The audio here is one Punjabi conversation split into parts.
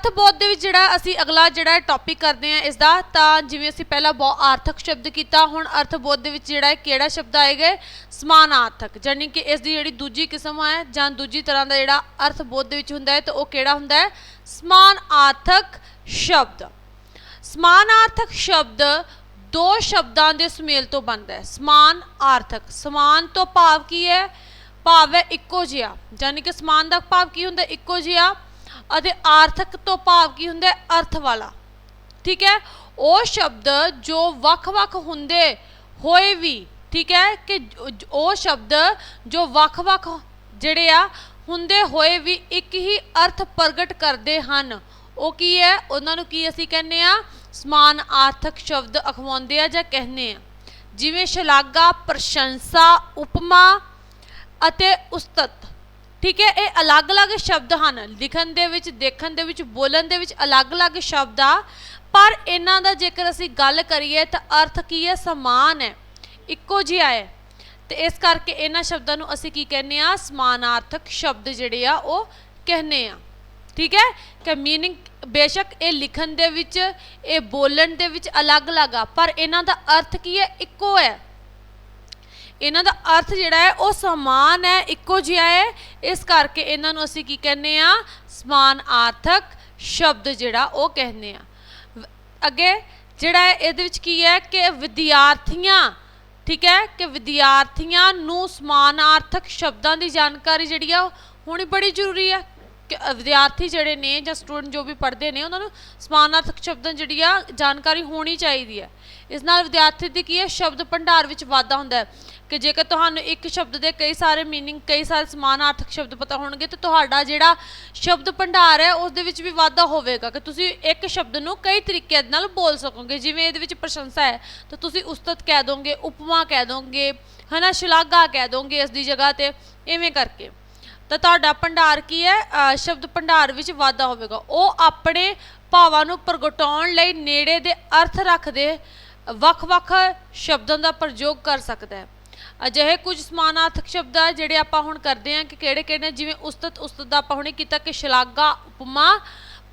ਅਰਥ ਬੋਧ ਦੇ ਵਿੱਚ ਜਿਹੜਾ ਅਸੀਂ ਅਗਲਾ ਜਿਹੜਾ ਟੌਪਿਕ ਕਰਦੇ ਹਾਂ ਇਸ ਦਾ ਤਾਂ ਜਿਵੇਂ ਅਸੀਂ ਪਹਿਲਾਂ ਬਹੁਤ ਆਰਥਿਕ ਸ਼ਬਦ ਕੀਤਾ, ਹੁਣ ਅਰਥ ਬੋਧ ਦੇ ਵਿੱਚ ਜਿਹੜਾ ਕਿਹੜਾ ਸ਼ਬਦ ਆਏਗਾ? ਸਮਾਨਾਰਥਕ ਜਾਨੀ ਕਿ ਇਸ ਦੀ ਜਿਹੜੀ ਦੂਜੀ ਕਿਸਮ ਹੈ ਜਾਂ ਦੂਜੀ ਤਰ੍ਹਾਂ ਦਾ ਜਿਹੜਾ ਅਰਥ ਬੋਧ ਦੇ ਵਿੱਚ ਹੁੰਦਾ ਹੈ, ਤਾਂ ਉਹ ਕਿਹੜਾ ਹੁੰਦਾ ਹੈ? ਸਮਾਨਾਰਥਕ ਸ਼ਬਦ। ਸਮਾਨਾਰਥਕ ਸ਼ਬਦ ਦੋ ਸ਼ਬਦਾਂ ਦੇ ਸੁਮੇਲ ਤੋਂ ਬਣਦਾ ਹੈ। ਸਮਾਨ ਆਰਥਕ, ਸਮਾਨ ਤੋਂ ਭਾਵ ਕੀ ਹੈ? ਭਾਵ ਹੈ ਇੱਕੋ ਜਿਹਾ ਯਾਨੀ ਕਿ ਸਮਾਨ ਦਾ ਭਾਵ ਕੀ ਹੁੰਦਾ? ਇੱਕੋ ਜਿਹਾ। ਅਤੇ ਆਰਥਕ ਤੋਂ ਭਾਵ ਕੀ ਹੁੰਦਾ ਅਰਥ ਵਾਲਾ। ਠੀਕ ਹੈ? ਉਹ ਸ਼ਬਦ ਜੋ ਵੱਖ-ਵੱਖ ਹੁੰਦੇ ਹੋਏ ਵੀ, ਠੀਕ ਹੈ ਕਿ ਉਹ ਸ਼ਬਦ ਜੋ ਵੱਖ-ਵੱਖ ਜਿਹੜੇ ਆ, ਹੁੰਦੇ ਹੋਏ ਵੀ ਇੱਕ ਹੀ ਅਰਥ ਪ੍ਰਗਟ ਕਰਦੇ ਹਨ। ਉਹ ਕੀ ਹੈ? ਉਹਨਾਂ ਨੂੰ ਕੀ ਅਸੀਂ ਕਹਿੰਦੇ ਆ ਸਮਾਨ ਆਰਥਕ ਸ਼ਬਦ ਅਖਵਾਉਂਦੇ ਆ ਜਾਂ ਕਹਿੰਦੇ ਆ। ਜਿਵੇਂ ਸ਼ਲਾਘਾ, ਪ੍ਰਸ਼ੰਸਾ, ਉਪਮਾ ਅਤੇ ਉਸਤਤ। ਠੀਕ ਹੈ ਇਹ ਅਲੱਗ-ਅਲੱਗ ਸ਼ਬਦ ਹਨ ਲਿਖਣ ਦੇ ਵਿੱਚ ਦੇਖਣ ਦੇ ਵਿੱਚ ਬੋਲਣ ਦੇ ਵਿੱਚ ਅਲੱਗ-ਅਲੱਗ ਸ਼ਬਦ ਆ ਪਰ ਇਹਨਾਂ ਦਾ ਜੇਕਰ ਅਸੀਂ ਗੱਲ ਕਰੀਏ ਤਾਂ ਅਰਥ ਕੀ ਹੈ ਸਮਾਨ ਹੈ ਇੱਕੋ ਜਿਹਾ ਹੈ ਤੇ ਇਸ ਕਰਕੇ ਇਹਨਾਂ ਸ਼ਬਦਾਂ ਨੂੰ ਅਸੀਂ ਕੀ ਕਹਿੰਦੇ ਆ ਸਮਾਨਾਰਥਕ ਸ਼ਬਦ ਜਿਹੜੇ ਆ ਉਹ ਕਹਿੰਦੇ ਆ ਠੀਕ ਹੈ ਕਿ मीनिंग ਬੇਸ਼ੱਕ ਇਹ ਲਿਖਣ ਦੇ ਵਿੱਚ ਇਹ ਬੋਲਣ ਦੇ ਵਿੱਚ ਅਲੱਗ-ਅਲੱਗ ਆ ਪਰ ਇਹਨਾਂ ਦਾ ਅਰਥ ਕੀ ਹੈ ਇੱਕੋ ਹੈ ਇਹਨਾਂ ਦਾ ਅਰਥ ਜਿਹੜਾ ਹੈ ਉਹ ਸਮਾਨ ਹੈ, ਇੱਕੋ ਜਿਹਾ ਹੈ। ਇਸ ਕਰਕੇ ਇਹਨਾਂ ਨੂੰ ਅਸੀਂ ਕੀ ਕਹਿੰਦੇ ਆ ਸਮਾਨ ਆਰਥਕ ਸ਼ਬਦ ਜਿਹੜਾ ਉਹ ਕਹਿੰਦੇ ਆ ਅੱਗੇ ਜਿਹੜਾ ਹੈ ਇਹਦੇ ਵਿੱਚ ਕੀ ਹੈ ਕਿ ਵਿਦਿਆਰਥੀਆਂ, ਠੀਕ ਹੈ, ਕਿ ਵਿਦਿਆਰਥੀਆਂ ਨੂੰ ਸਮਾਨਾਰਥਕ ਸ਼ਬਦਾਂ ਦੀ ਜਾਣਕਾਰੀ ਜਿਹੜੀ ਆ ਉਹ ਹੋਣੀ ਬੜੀ ਜ਼ਰੂਰੀ ਹੈ। ਕਿ ਵਿਦਿਆਰਥੀ ਜਿਹੜੇ ਨੇ ਜਾਂ ਸਟੂਡੈਂਟ ਜੋ ਵੀ ਪੜ੍ਹਦੇ ਨੇ, ਉਹਨਾਂ ਨੂੰ ਸਮਾਨਾਰਥਕ ਸ਼ਬਦਾਂ ਜਿਹੜੀ ਆ ਜਾਣਕਾਰੀ ਹੋਣੀ ਚਾਹੀਦੀ ਹੈ। ਇਸ ਨਾਲ ਵਿਦਿਆਰਥੀ ਦੀ ਕੀ ਹੈ ਸ਼ਬਦ ਭੰਡਾਰ ਵਿੱਚ ਵਾਧਾ ਹੁੰਦਾ ਹੈ ਕਿ ਜੇਕਰ ਤੁਹਾਨੂੰ ਇੱਕ ਸ਼ਬਦ ਦੇ ਕਈ ਸਾਰੇ मीनिंग ਕਈ ਸਾਰੇ ਸਮਾਨਾਰਥਕ ਸ਼ਬਦ ਪਤਾ ਹੋਣਗੇ ਤਾਂ ਤੁਹਾਡਾ ਜਿਹੜਾ ਸ਼ਬਦ ਭੰਡਾਰ ਹੈ ਉਸ ਦੇ ਵਿੱਚ ਵੀ ਵਾਧਾ ਹੋਵੇਗਾ ਕਿ ਤੁਸੀਂ ਇੱਕ ਸ਼ਬਦ ਨੂੰ ਕਈ ਤਰੀਕਿਆਂ ਨਾਲ ਬੋਲ ਸਕੋਗੇ ਜਿਵੇਂ ਇਹਦੇ ਵਿੱਚ ਪ੍ਰਸ਼ੰਸਾ ਹੈ ਤਾਂ ਤੁਸੀਂ ਉਸਤਤ ਕਹਿ ਦੋਗੇ ਉਪਮਾ ਕਹਿ ਦੋਗੇ ਹਨਾ ਸ਼ਲਾਘਾ ਕਹਿ ਦੋਗੇ ਇਸ ਦੀ ਜਗ੍ਹਾ ਤੇ ਐਵੇਂ ਕਰਕੇ ਤਾਂ ਤੁਹਾਡਾ ਭੰਡਾਰ ਕੀ ਹੈ ਅਹ ਸ਼ਬਦ ਭੰਡਾਰ ਵਿੱਚ ਵਾਧਾ ਹੋਵੇਗਾ ਉਹ ਆਪਣੇ ਭਾਵਾਂ ਨੂੰ ਪ੍ਰਗਟਾਉਣ ਲਈ ਨੇੜੇ ਦੇ ਅਰਥ ਰੱਖਦੇ ਵੱਖ-ਵੱਖ ਸ਼ਬਦਾਂ ਦਾ ਪ੍ਰਯੋਗ ਕਰ ਸਕਦਾ ਹੈ ਅਜਿਹੇ ਕੁਝ ਸਮਾਨਾਰਥਕ ਸ਼ਬਦ ਆ ਜਿਹੜੇ ਆਪਾਂ ਹੁਣ ਕਰਦੇ ਹਾਂ ਕਿ ਕਿਹੜੇ ਕਿਹੜੇ ਨੇ ਜਿਵੇਂ ਉਸਤਤ ਉਸਤਤ ਦਾ ਆਪਾਂ ਹੁਣੇ ਕੀਤਾ ਕਿ ਸ਼ਲਾਘਾ ਉਪਮਾ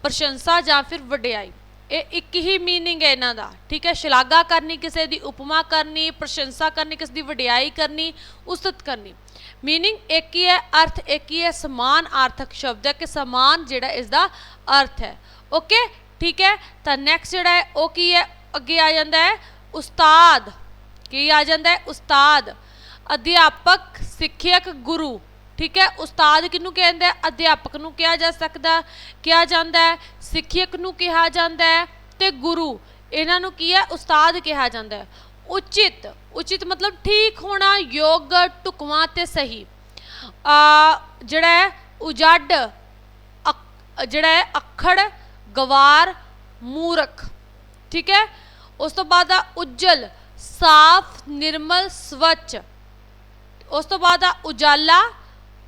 ਪ੍ਰਸ਼ੰਸਾ ਜਾਂ ਫਿਰ ਵਡਿਆਈ ਇਹ ਇੱਕ ਹੀ मीनिंग ਹੈ ਇਹਨਾਂ ਦਾ ਠੀਕ ਹੈ ਸ਼ਲਾਘਾ ਕਰਨੀ ਕਿਸੇ ਦੀ ਉਪਮਾ ਕਰਨੀ ਪ੍ਰਸ਼ੰਸਾ ਕਰਨੀ ਕਿਸੇ ਦੀ ਵਡਿਆਈ ਕਰਨੀ ਉਸਤਤ ਕਰਨੀ मीनिंग ਇੱਕ ਹੀ ਹੈ ਅਰਥ ਇੱਕ ਹੀ ਹੈ ਸਮਾਨ ਆਰਥਕ ਸ਼ਬਦ ਹੈ ਕਿ ਸਮਾਨ ਜਿਹੜਾ ਇਸ ਦਾ ਅਰਥ ਹੈ ਓਕੇ ਠੀਕ ਹੈ ਤਾਂ ਨੈਕਸਟ ਜਿਹੜਾ ਹੈ ਉਹ ਕੀ ਹੈ ਅੱਗੇ ਆ ਜਾਂਦਾ ਹੈ, ਉਸਤਾਦ। ਕੀ ਆ ਜਾਂਦਾ ਹੈ, ਉਸਤਾਦ। ਅਧਿਆਪਕ, ਸਿੱਖਿਅਕ, ਗੁਰੂ। ਠੀਕ ਹੈ, ਉਸਤਾਦ ਕਿਹਨੂੰ ਕਹਿੰਦੇ ਆ ਅਧਿਆਪਕ ਨੂੰ ਕਿਹਾ ਜਾ ਸਕਦਾ ਕਿਹਾ ਜਾਂਦਾ ਹੈ, ਸਿੱਖਿਅਕ ਨੂੰ ਕਿਹਾ ਜਾਂਦਾ ਹੈ ਤੇ ਗੁਰੂ। ਇਹਨਾਂ ਨੂੰ ਕੀ ਹੈ? ਉਸਤਾਦ ਕਿਹਾ ਜਾਂਦਾ ਹੈ। ਉਚਿਤ ਉਚਿਤ ਮਤਲਬ ਠੀਕ ਹੋਣਾ, ਯੋਗ, ਢੁਕਵਾਂ ਤੇ ਸਹੀ। ਆ, ਜਿਹੜਾ ਹੈ, ਉਜੱਡ ਜਿਹੜਾ ਅੱਖੜ, ਗਵਾਰ, ਮੂਰਖ। ਠੀਕ ਹੈ? ਉਸ ਤੋਂ ਬਾਅਦ ਆ ਉਜਲ ਸਾਫ਼ ਨਿਰਮਲ ਸਵੱਛ। ਉਸ ਤੋਂ ਬਾਅਦ ਆ ਉਜਾਲਾ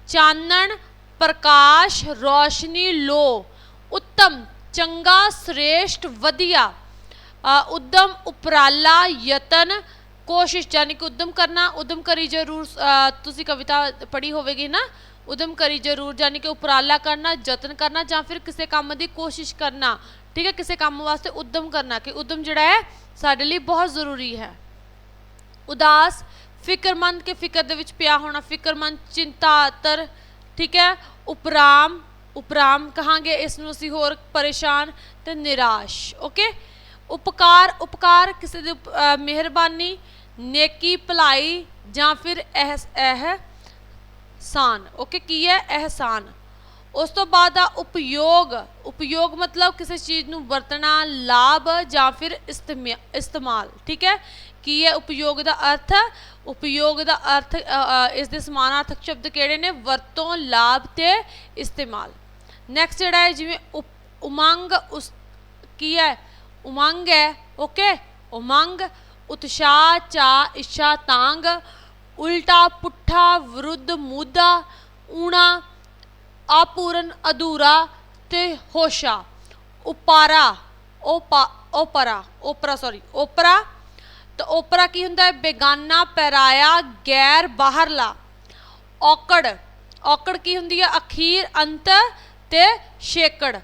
ਚਾਨਣ ਪ੍ਰਕਾਸ਼ ਰੋਸ਼ਨੀ ਲੋ ਉੱਤਮ ਚੰਗਾ ਸ੍ਰੇਸ਼ਟ ਵਧੀਆ। ਅ, ਉਦਮ ਉਪਰਾਲਾ ਯਤਨ ਕੋਸ਼ਿਸ਼ ਯਾਨੀ ਕਿ ਉਦਮ ਕਰਨਾ ਉਦਮ ਕਰੀ ਜ਼ਰੂਰ ਤੁਸੀਂ ਕਵਿਤਾ ਪੜ੍ਹੀ ਹੋਵੇਗੀ ਨਾ? ਉਦਮ ਕਰੀ ਜ਼ਰੂਰ ਯਾਨੀ ਕਿ ਉਪਰਾਲਾ ਕਰਨਾ ਯਤਨ ਕਰਨਾ ਜਾਂ ਫਿਰ ਕਿਸੇ ਕੰਮ ਦੀ ਕੋਸ਼ਿਸ਼ ਕਰਨਾ। ਠੀਕ ਹੈ, ਕਿਸੇ ਕੰਮ ਵਾਸਤੇ ਉਦਮ ਕਰਨਾ, ਕਿ ਉਦਮ ਜਿਹੜਾ ਹੈ ਸਾਡੇ ਲਈ ਬਹੁਤ ਜ਼ਰੂਰੀ ਹੈ। ਉਦਾਸ, ਫਿਕਰਮੰਦ ਕੇ ਫਿਕਰ ਦੇ ਵਿੱਚ ਪਿਆ ਹੋਣਾ, ਫਿਕਰਮੰਦ, ਚਿੰਤਾਤਰ, ਠੀਕ ਹੈ, ਉਪਰਾਮ ਉਪਰਾਮ ਕਹਾਂਗੇ, ਇਸ ਨੂੰ ਅਸੀਂ ਹੋਰ ਪਰੇਸ਼ਾਨ ਤੇ ਨਿਰਾਸ਼, ਓਕੇ? ਉਪਕਾਰ ਉਪਕਾਰ, ਕਿਸੇ ਦੀ ਉਪ- ਮਿਹਰਬਾਨੀ, ਨੇਕੀ, ਭਲਾਈ ਜਾਂ ਫਿਰ ਇਹ ਇਹ ਅਹਿਸਾਨ, ਓਕੇ? ਕੀ ਹੈ? ਇਹਸਾਨ ਉਸ ਤੋਂ ਬਾਅਦ ਆ ਉਪਯੋਗ। ਉਪਯੋਗ ਮਤਲਬ ਕਿਸੇ ਚੀਜ਼ ਨੂੰ ਵਰਤਣਾ ਲਾਭ ਜਾਂ ਫਿਰ ਇਸਤੇਮਾ- ਇਸਤੇਮਾਲ ਠੀਕ ਹੈ? ਕੀ ਹੈ ਉਪਯੋਗ ਦਾ ਅਰਥ? ਉਪਯੋਗ ਦਾ ਅਰਥ ਅ, ਅ, ਇਸ ਦੇ ਸਮਾਨਾਰਥਕ ਸ਼ਬਦ ਕਿਹੜੇ ਨੇ? ਵਰਤੋਂ ਲਾਭ ਤੇ ਇਸਤੇਮਾਲ। ਨੈਕਸਟ ਜਿਹੜਾ ਹੈ ਜਿਵੇਂ ਉਪ- ਉਮੰਗ ਉਸ ਕੀ ਹੈ? ਉਮੰਗ ਹੈ ਓਕੇ ਉਮੰਗ ਉਤਸ਼ਾਹ ਚਾ ਇੱਛਾ ਤਾਂਗ ਉਲਟਾ ਪੁੱਠਾ ਵਿਰੁੱਧ ਮੁੱਦਾ ਊਣਾ ਅਪੂਰਨ, ਅਧੂਰਾ ਤੇ ਹੋਸ਼ਾ। ਉਪਾਰਾ ਓਪਾ ਓਪਰਾ ਓਪਰਾ ਸੌਰੀ ਓਪਰਾ ਤਾਂ ਓਪਰਾ ਕੀ ਹੁੰਦਾ ਹੈ? ਬੇਗਾਨਾ, ਪੈਰਾਇਆ, ਗੈਰ, ਬਾਹਰਲਾ। ਔਕੜ ਔਕੜ ਕੀ ਹੁੰਦੀ ਹੈ? ਅਖੀਰ, ਅੰਤ ਤੇ ਛੇਕੜ।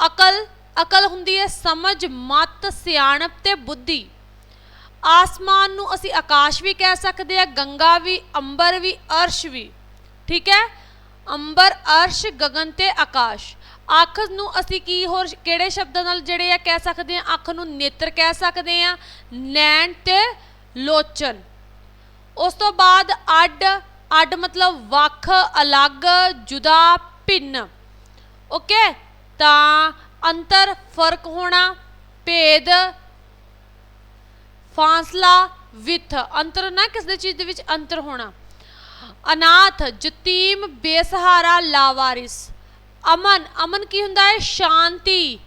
ਅਕਲ ਅਕਲ ਹੁੰਦੀ ਹੈ ਸਮਝ, ਮਤ, ਸਿਆਣਪ ਤੇ ਬੁੱਧੀ। ਆਸਮਾਨ ਨੂੰ ਅਸੀਂ ਆਕਾਸ਼ ਵੀ ਕਹਿ ਸਕਦੇ ਆ ਗੰਗਾ ਵੀ, ਅੰਬਰ ਵੀ, ਅਰਸ਼ ਵੀ। ਠੀਕ ਹੈ? ਅੰਬਰ, ਅਰਸ਼, ਗਗਨ ਤੇ ਆਕਾਸ਼। ਅੱਖ ਨੂੰ ਅਸੀਂ ਕੀ ਹੋਰ ਕਿਹੜੇ ਸ਼ਬਦਾਂ ਨਾਲ ਜਿਹੜੇ ਆ ਕਹਿ ਸਕਦੇ ਆ ਅੱਖ ਨੂੰ ਨੇਤਰ ਕਹਿ ਸਕਦੇ ਆ ਨੈਣ ਤੇ ਲੋਚਨ। ਉਸ ਤੋਂ ਬਾਅਦ ਅੱਡ ਅੱਡ ਮਤਲਬ ਵੱਖ, ਅਲੱਗ, ਜੁਦਾ, ਭਿੰਨ। ਓਕੇ? ਤਾਂ ਅੰਤਰ ਫ਼ਰਕ ਹੋਣਾ, ਭੇਦ, ਫਾਸਲਾ, ਵਿਥ। ਅੰਤਰ ਨਾ ਕਿਸ ਦੇ ਚੀਜ਼ ਦੇ ਵਿੱਚ ਅੰਤਰ ਹੋਣਾ? ਅਨਾਥ ਯਤੀਮ ਬੇਸਹਾਰਾ, ਲਾਵਾਰਿਸ। ਅਮਨ ਅਮਨ ਕੀ ਹੁੰਦਾ ਹੈ? ਸ਼ਾਂਤੀ,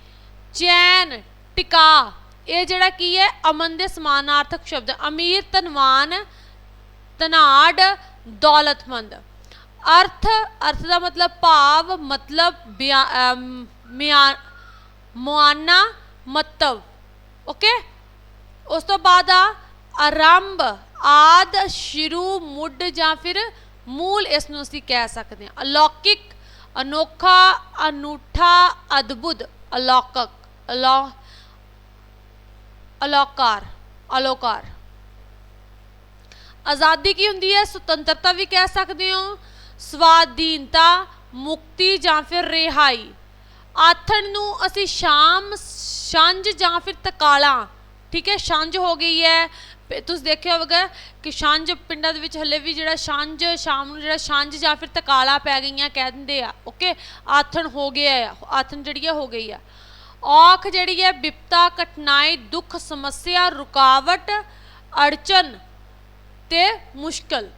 ਚੈਨ, ਟਿਕਾ। ਇਹ ਜਿਹੜਾ ਕੀ ਹੈ? ਅਮਨ ਦੇ ਸਮਾਨਾਰਥਕ ਸ਼ਬਦ। ਅਮੀਰ, ਧਨਵਾਨ, ਧਨਾੜ, ਦੌਲਤਮੰਦ। ਅਰਥ ਅਰਥ ਦਾ ਮਤਲਬ ਭਾਵ, ਮਤਲਬ ਮੁਆਨਾ, ਮਤਵ। ਓਕੇ? ਉਸ ਤੋਂ ਬਾਅਦ ਆ ਆਰੰਭ ਆਦ, ਸ਼ੁਰੂ, ਮੁੱਢ ਜਾਂ ਫਿਰ ਮੂਲ ਇਸ ਨੂੰ ਅਸੀਂ ਕਹਿ ਸਕਦੇ ਹਾਂ। ਅਲੌਕਿਕ, ਅਨੋਖਾ, ਅਨੂਠਾ, ਅਦਭੁਤ, ਅਲੌਕਕ, ਅਲੌ, ਅਲੌਕਾਰ, ਅਲੋਕਾਰ। ਆਜ਼ਾਦੀ ਕੀ ਹੁੰਦੀ ਹੈ? ਸੁਤੰਤਰਤਾ ਵੀ ਕਹਿ ਸਕਦੇ ਹੋ। ਸਵਾਧੀਨਤਾ, ਮੁਕਤੀ ਜਾਂ ਫਿਰ ਰਿਹਾਈ। ਆਥਣ ਨੂੰ ਅਸੀਂ ਸ਼ਾਮ ਛੰਝ ਜਾਂ ਫਿਰ ਤਕਾਲਾਂ ਠੀਕ ਹੈ ਛੰਝ ਹੋ ਗਈ ਹੈ। ਤੁਸੀਂ ਦੇਖਿਆ ਹੋਵੇਗਾ ਕਿ ਛੰਝ ਪਿੰਡਾਂ ਦੇ ਵਿੱਚ ਹੱਲੇ ਵੀ ਜਿਹੜਾ ਛੰਝ ਸ਼ਾਮ ਨੂੰ ਜਿਹੜਾ ਛੰਝ ਜਾਂ ਫਿਰ ਤਕਾਲਾ ਪੈ ਗਈਆਂ ਕਹਿ ਦਿੰਦੇ ਆ, ਓਕੇ? ਆਥਣ ਹੋ ਗਿਆ ਆ, ਆਥਣ ਜਿਹੜੀ ਆ ਹੋ ਗਈ ਆ। ਔਖ ਜਿਹੜੀ ਹੈ ਵਿਪਤਾ ਕਠਿਨਾਈ, ਦੁੱਖ, ਸਮੱਸਿਆ, ਰੁਕਾਵਟ, ਅੜਚਨ ਤੇ ਮੁਸ਼ਕਲ।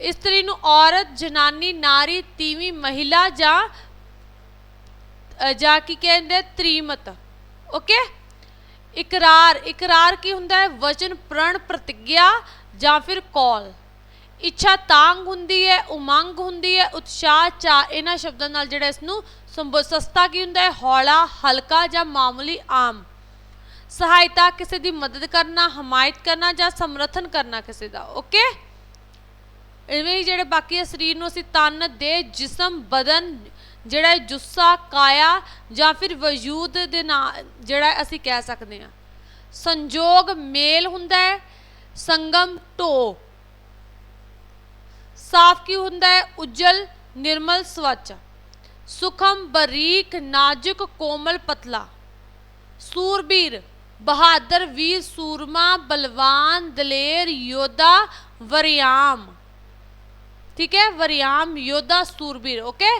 ਇਸਤਰੀ ਨੂੰ ਔਰਤ, ਜਨਾਨੀ, ਨਾਰੀ, ਤੀਵੀਂ ਮਹਿਲਾ ਜਾਂ ਜਾਂ ਕੀ ਕਹਿੰਦੇ, ਤ੍ਰੀਮਤ, ਓਕੇ? ਇਕਰਾਰ ਇਕਰਾਰ ਕੀ ਹੁੰਦਾ ਹੈ? ਵਚਨ, ਪ੍ਰਣ, ਪ੍ਰਤਿਗਿਆ ਜਾਂ ਫਿਰ ਕੌਲ। ਇੱਛਾ ਤਾਂਗ ਹੁੰਦੀ ਹੈ, ਉਮੰਗ ਹੁੰਦੀ ਹੈ, ਉਤਸ਼ਾਹ ਚਾ ਇਹਨਾਂ ਸ਼ਬਦਾਂ ਨਾਲ ਜਿਹੜਾ ਇਸ ਨੂੰ ਸੰਬੋ, ਸਸਤਾ ਕੀ ਹੁੰਦਾ ਹੈ? ਹੌਲਾ, ਹਲਕਾ ਜਾਂ ਮਾਮੂਲੀ ਆਮ। ਸਹਾਇਤਾ ਕਿਸੇ ਦੀ ਮਦਦ ਕਰਨਾ, ਹਮਾਇਤ ਕਰਨਾ ਜਾਂ ਸਮਰਥਨ ਕਰਨਾ ਕਿਸੇ ਦਾ, ਓਕੇ? ਇਵੇਂ ਹੀ ਜਿਹੜੇ ਬਾਕੀ ਆ, ਸਰੀਰ ਨੂੰ ਅਸੀਂ ਤਨ ਦੇ ਜਿਸਮ, ਬਦਨ ਜਿਹੜਾ ਜੁੱਸਾ, ਕਾਇਆ ਜਾਂ ਫਿਰ ਵਜੂਦ ਦੇ ਨਾਲ ਜਿਹੜਾ ਅਸੀਂ ਕਹਿ ਸਕਦੇ ਹਾਂ। ਸੰਜੋਗ ਮੇਲ ਹੁੰਦਾ ਹੈ, ਸੰਗਮ ਢੋ ਸਾਫ਼ ਕੀ ਹੁੰਦਾ ਹੈ? ਉਜਲ, ਨਿਰਮਲ, ਸਵੱਛ। ਸੁਖਮ, ਬਰੀਕ, ਨਾਜ਼ੁਕ, ਕੋਮਲ, ਪਤਲਾ। ਸੂਰਬੀਰ, ਬਹਾਦਰ, ਵੀਰ, ਸੂਰਮਾ, ਬਲਵਾਨ, ਦਲੇਰ, ਯੋਧਾ, ਵਰਿਆਮ। ਠੀਕ ਹੈ? ਵਰਿਆਮ, ਯੋਧਾ, ਸੂਰਬੀਰ ਓਕੇ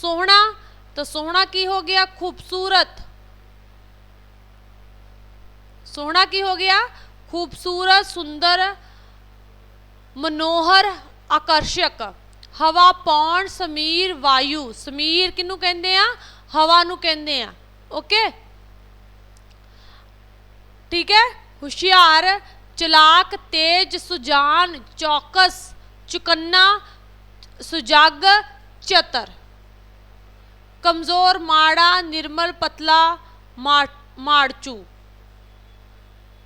ਸੋਹਣਾ, ਤਾਂ ਸੋਹਣਾ ਕੀ ਹੋ ਗਿਆ? ਖੂਬਸੂਰਤ। ਸੋਹਣਾ ਕੀ ਹੋ ਗਿਆ? ਖੂਬਸੂਰਤ, ਸੁੰਦਰ, ਮਨੋਹਰ, ਆਕਰਸ਼ਕ। ਹਵਾ ਪੌਣ, ਸਮੀਰ, ਵਾਯੂ। ਸਮੀਰ ਕਿਹਨੂੰ ਕਹਿੰਦੇ ਆ? ਹਵਾ ਨੂੰ ਕਹਿੰਦੇ ਆ। ਓਕੇ? ਠੀਕ ਹੈ? ਹੁਸ਼ਿਆਰ, ਚਲਾਕ, ਤੇਜ, ਸੁਜਾਨ, ਚੌਕਸ, ਚੁਕੰਨਾ, ਸੁਜੱਗ, ਚਤਰ। ਕਮਜ਼ੋਰ ਮਾੜਾ ਨਿਰਮਲ ਪਤਲਾ ਮਾੜ- ਮਾੜਚੂ।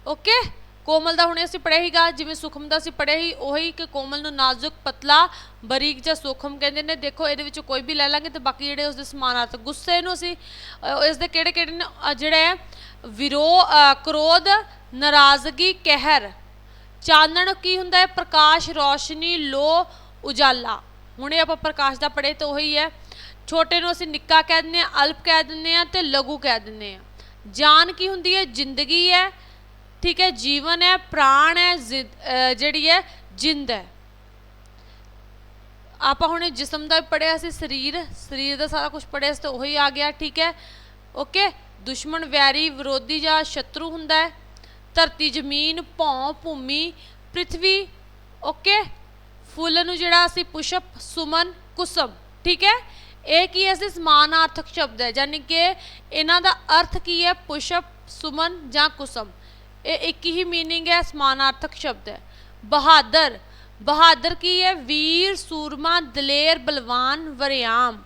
ਓਕੇ ਕੋਮਲ ਦਾ ਹੁਣੇ ਅਸੀਂ ਪੜ੍ਹਿਆ ਹੀਗਾ ਜਿਵੇਂ ਸੁਖਮ ਦਾ ਅਸੀਂ ਪੜ੍ਹਿਆ ਹੀ ਉਹੀ ਕਿ ਕੋਮਲ ਨੂੰ ਨਾਜ਼ੁਕ ਪਤਲਾ ਬਰੀਕ ਜਾਂ ਸੁਖਮ ਕਹਿੰਦੇ ਨੇ। ਦੇਖੋ ਇਹਦੇ ਵਿੱਚ ਕੋਈ ਵੀ ਲੈ ਲਾਂਗੇ ਤੇ ਬਾਕੀ ਜਿਹੜੇ ਉਸਦੇ ਸਮਾਨਾਰਥ ਗੁੱਸੇ ਨੂੰ ਅਸੀਂ ਅ, ਇਸ ਦੇ ਕਿਹੜੇ ਕਿਹੜੇ ਨੇ? ਅ, ਜਿਹੜੇ ਹੈ ਵਿਰੋ ਕ੍ਰੋਧ ਨਾਰਾਜ਼ਗੀ ਕਹਿਰ। ਚਾਨਣ ਕੀ ਹੁੰਦਾ ਹੈ? ਪ੍ਰਕਾਸ਼ ਰੋਸ਼ਨੀ ਲੋ ਉਜਾਲਾ। ਹੁਣੇ ਆਪਾਂ ਪ੍ਰਕਾਸ਼ ਦਾ ਪੜ੍ਹੇ ਤਾਂ ਉਹੀ ਹੈ। ਛੋਟੇ ਨੂੰ ਅਸੀਂ ਨਿੱਕਾ ਕਹਿ ਦਿੰਦੇ ਆ ਅਲਪ ਕਹਿ ਦਿੰਦੇ ਆ ਤੇ ਲਘੂ ਕਹਿ ਦਿੰਦੇ ਆ ਜਾਨ ਕੀ ਹੁੰਦੀ ਹੈ? ਜ਼ਿੰਦਗੀ ਹੈ, ਠੀਕ ਹੈ, ਜੀਵਨ ਹੈ, ਪ੍ਰਾਣ ਹੈ ਜ਼ਿ- ਜਿਹੜੀ ਹੈ, ਜਿੰਦ ਹੈ। ਆਪਾਂ ਹੁਣ ਜਿਸਮ ਦਾ ਪੜਿਆ ਸੀ, ਸਰੀਰ ਸਰੀਰ ਦਾ ਸਾਰਾ ਕੁਝ ਪੜਿਆ ਸੀ ਤਾਂ ਉਹੀ ਆ ਗਿਆ, ਠੀਕ ਹੈ। ਓਕੇ, ਦੁਸ਼ਮਣ, ਵੈਰੀ, ਵਿਰੋਧੀ ਜਾਂ ਸ਼ਤਰੂ ਹੁੰਦਾ ਹੈ, ਧਰਤੀ, ਜ਼ਮੀਨ, ਭੌਂ, ਭੂਮੀ ਪ੍ਰithvi ਓਕੇ। ਫੁੱਲ ਨੂੰ ਜਿਹੜਾ ਅਸੀਂ ਪੁਸ਼ਪ ਸੁਮਨ, ਕੁਸਮ, ਠੀਕ ਹੈ। ਇਹ ਕੀ ਹੈ? ਇਸ ਦੇ ਸਮਾਨਾਰਥਕ ਸ਼ਬਦ ਹੈ। ਯਾਨੀ ਕਿ ਇਹਨਾਂ ਦਾ ਅਰਥ ਕੀ ਹੈ? ਪੁਸ਼ਪ, ਸੁਮਨ ਜਾਂ ਕੁਸਮ। ਇਹ ਇੱਕ ਹੀ ਮੀਨਿੰਗ ਹੈ, ਸਮਾਨਾਰਥਕ ਸ਼ਬਦ ਹੈ। ਬਹਾਦਰ ਬਹਾਦਰ ਕੀ ਹੈ? ਵੀਰ, ਸੂਰਮਾ, ਦਲੇਰ, ਬਲਵਾਨ ਵਰਿਆਮ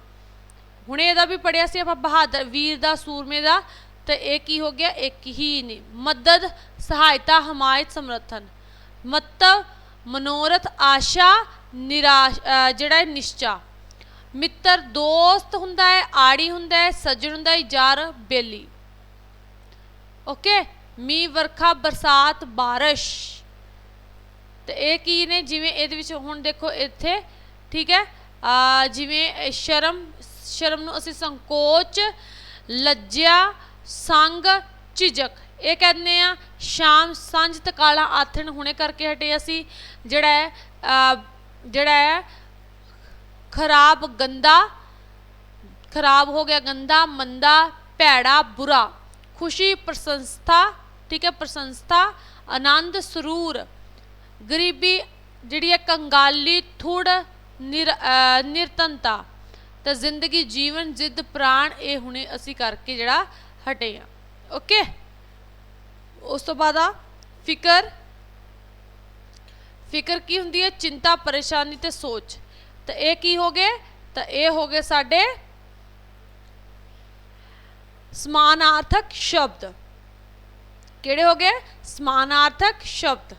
ਹੁਣ ਇਹਦਾ ਵੀ ਪੜਿਆ ਸੀ ਆਪਾਂ, ਬਹਾਦਰ, ਵੀਰ ਦਾ, ਸੂਰਮੇ ਦਾ। ਤੇ ਇਹ ਕੀ ਹੋ ਗਿਆ? ਇੱਕ ਹੀ ਨਹੀਂ ਮਦਦ, ਸਹਾਇਤਾ, ਹਮਾਇਤ, ਸਮਰਥਨ। ਮਤਵ ਮਨੋਰਥ, ਆਸ਼ਾ, ਨਿਰਾਸ਼ ਜਿਹੜਾ ਹੈ ਨਿਸ਼ਚਾ। ਮਿੱਤਰ ਦੋਸਤ ਹੁੰਦਾ ਹੈ, ਆੜੀ ਹੁੰਦਾ ਹੈ, ਸੱਜਣ ਹੁੰਦਾ ਹੈ, ਯਾਰ ਬੇਲੀ। ਓਕੇ ਮੀਂਹ, ਵਰਖਾ, ਬਰਸਾਤ, ਬਾਰਿਸ਼। ਤੇ ਇਹ ਕੀ ਨੇ? ਜਿਵੇਂ ਇਹਦੇ ਵਿੱਚ ਹੁਣ ਦੇਖੋ ਇੱਥੇ, ਠੀਕ ਹੈ? ਆ, ਜਿਵੇਂ ਸ਼ਰਮ ਸ਼ਰਮ ਨੂੰ ਅਸੀਂ ਸੰਕੋਚ, ਲੱਜਿਆ, ਸੰਗ ਝਿਜਕ ਇਹ ਕਹਿੰਦੇ ਆ, ਸ਼ਾਮ, ਸਾਂਝ, ਤਕਾਲਾ, ਆਥਣ, ਹੁਣੇ ਕਰਕੇ ਹਟੇ ਅਸੀਂ। ਜਿਹੜਾ ਹੈ ਜਿਹੜਾ ਹੈ ਖਰਾਬ, ਗੰਦਾ, ਖਰਾਬ ਹੋ ਗਿਆ, ਗੰਦਾ, ਮੰਦਾ, ਭੈੜਾ, ਬੁਰਾ। ਖੁਸ਼ੀ, ਪ੍ਰਸੰਸਥਾ, ਠੀਕ ਹੈ, ਪ੍ਰਸੰਸਥਾ, ਆਨੰਦ, ਸਰੂਰ। ਗਰੀਬੀ ਜਿਹੜੀ ਹੈ ਕੰਗਾਲੀ, ਥੁੜ, ਨਿਰ, ਅਹ ਨਿਰਤਨਤਾ ਤਾਂ ਜ਼ਿੰਦਗੀ, ਜੀਵਨ, ਜਿੱਦ, ਪ੍ਰਾਣ, ਇਹ ਹੁਣੇ ਅਸੀਂ ਕਰਕੇ ਜਿਹੜਾ ਹਟੇ ਆ ਓਕੇ? ਉਸ ਤੋਂ ਬਾਅਦ ਆ, ਫਿਕਰ। ਫਿਕਰ ਕੀ ਹੁੰਦੀ ਹੈ? ਚਿੰਤਾ, ਪਰੇਸ਼ਾਨੀ ਤੇ ਸੋਚ। ਤਾਂ ਇਹ ਕੀ ਹੋ ਗਏ ਤਾਂ ਇਹ ਹੋ ਗਏ ਸਾਡੇ ਸਮਾਨਾਰਥਕ ਸ਼ਬਦ ਕਿਹੜੇ ਹੋ ਗਏ ਸਮਾਨਾਰਥਕ ਸ਼ਬਦ